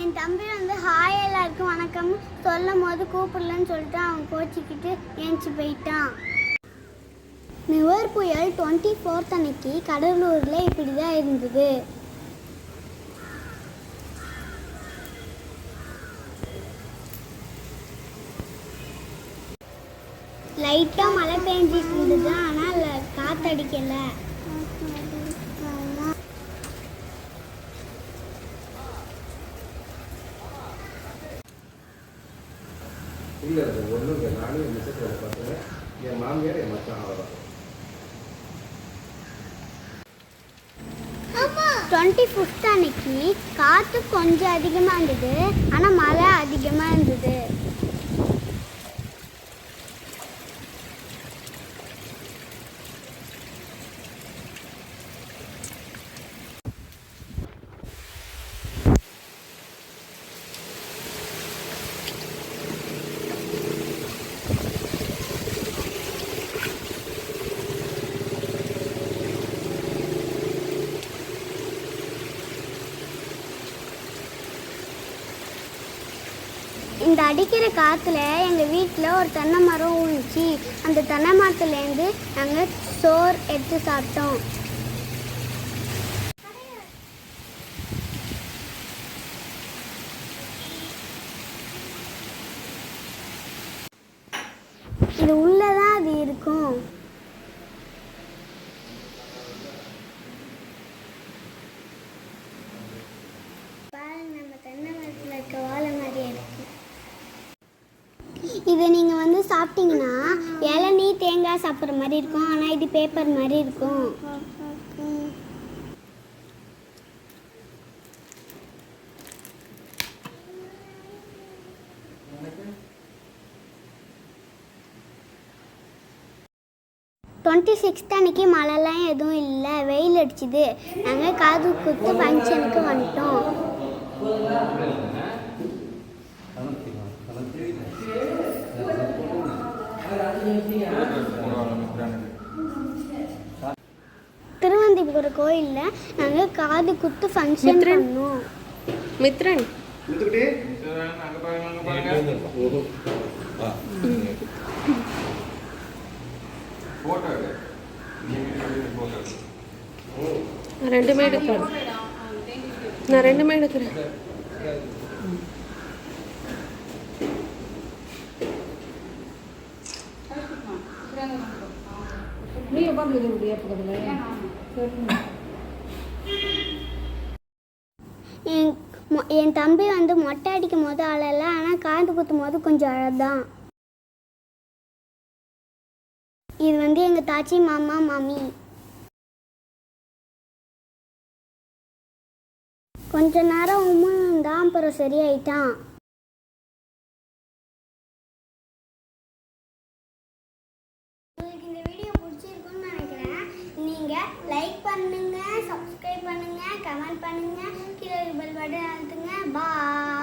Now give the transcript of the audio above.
என் தம்பி வந்து ஹாய் எல்லாருக்கும் வணக்கம். சொல்லும் போது கூப்பிடலன்னு சொல்லிட்டு அவன் கோச்சிக்கிட்டு ஏஞ்சி போயிட்டான். நிவர் புயல் டுவெண்ட்டி ஃபோர்த் அன்னைக்கு கடலூரில் இப்படி தான் இருந்தது. லைட்டாக மழை பெஞ்சிட்டு இருந்தது. ஆனால் காற்றடிக்கல இல்லை அது ஒன்றும் இல்லை. நானும் என் மிஸ்ஸஸ் வேலை பார்த்தேன் என் மாமியார் என் மச்சான் அவ்வளோதான் டுவெண்ட்டி ஃபிஃப்த் அன்னைக்கு காற்று கொஞ்சம் அதிகமாக இருந்தது. ஆனால் மழை அதிகமாக இருந்தது. இந்த அடிக்கிற காற்றுல எங்கள் வீட்டில் ஒரு தென்னை மரம் விழுந்துச்சு அந்த தென்னை மரத்துலேருந்து நாங்கள் சோறு எடுத்து சாப்பிட்டோம். இது உள்ள இதை நீங்கள் வந்து சாப்பிட்டீங்கன்னா இளநீ தேங்காய் சாப்பிட்ற மாதிரி இருக்கும். ஆனால் இது பேப்பர் மாதிரி இருக்கும். டுவெண்ட்டி சிக்ஸ்த் அன்னைக்கு மழைலாம் எதுவும் இல்லை. வெயில் அடிச்சுது. நாங்கள் காது குத்து ஃபங்க்ஷனுக்கு வந்துட்டோம். திருவந்திபுரம் கோயிலில் நாங்கள் காது குத்து ஃபங்க்ஷன் மித்ரன். பண்ணோம் மித்ரன். முத்துக்கிட்டே ஓஹோ. ஆ. ஃபோட்டோ எடு ஃபோட்டோ நான் ரெண்டுமே எடுக்கிறேன். நான் ரெண்டுமே எடுக்கிறேன். என் என் தம்பி வந்து மொட்டை அடிக்கும் போது அழல ஆனால் காது குத்தும் போது கொஞ்சம் அழதான். இது வந்து எங்கள் தாச்சி மாமா மாமி. கொஞ்ச நேரம் உம்முந்தான் அப்புறம் சரியாயிட்டான். பண்ணுங்க சப்ஸ்கிரைப் பண்ணுங்க கமெண்ட் பண்ணுங்க கீழே பெல் பட்டன் அழுத்துங்க. பாய்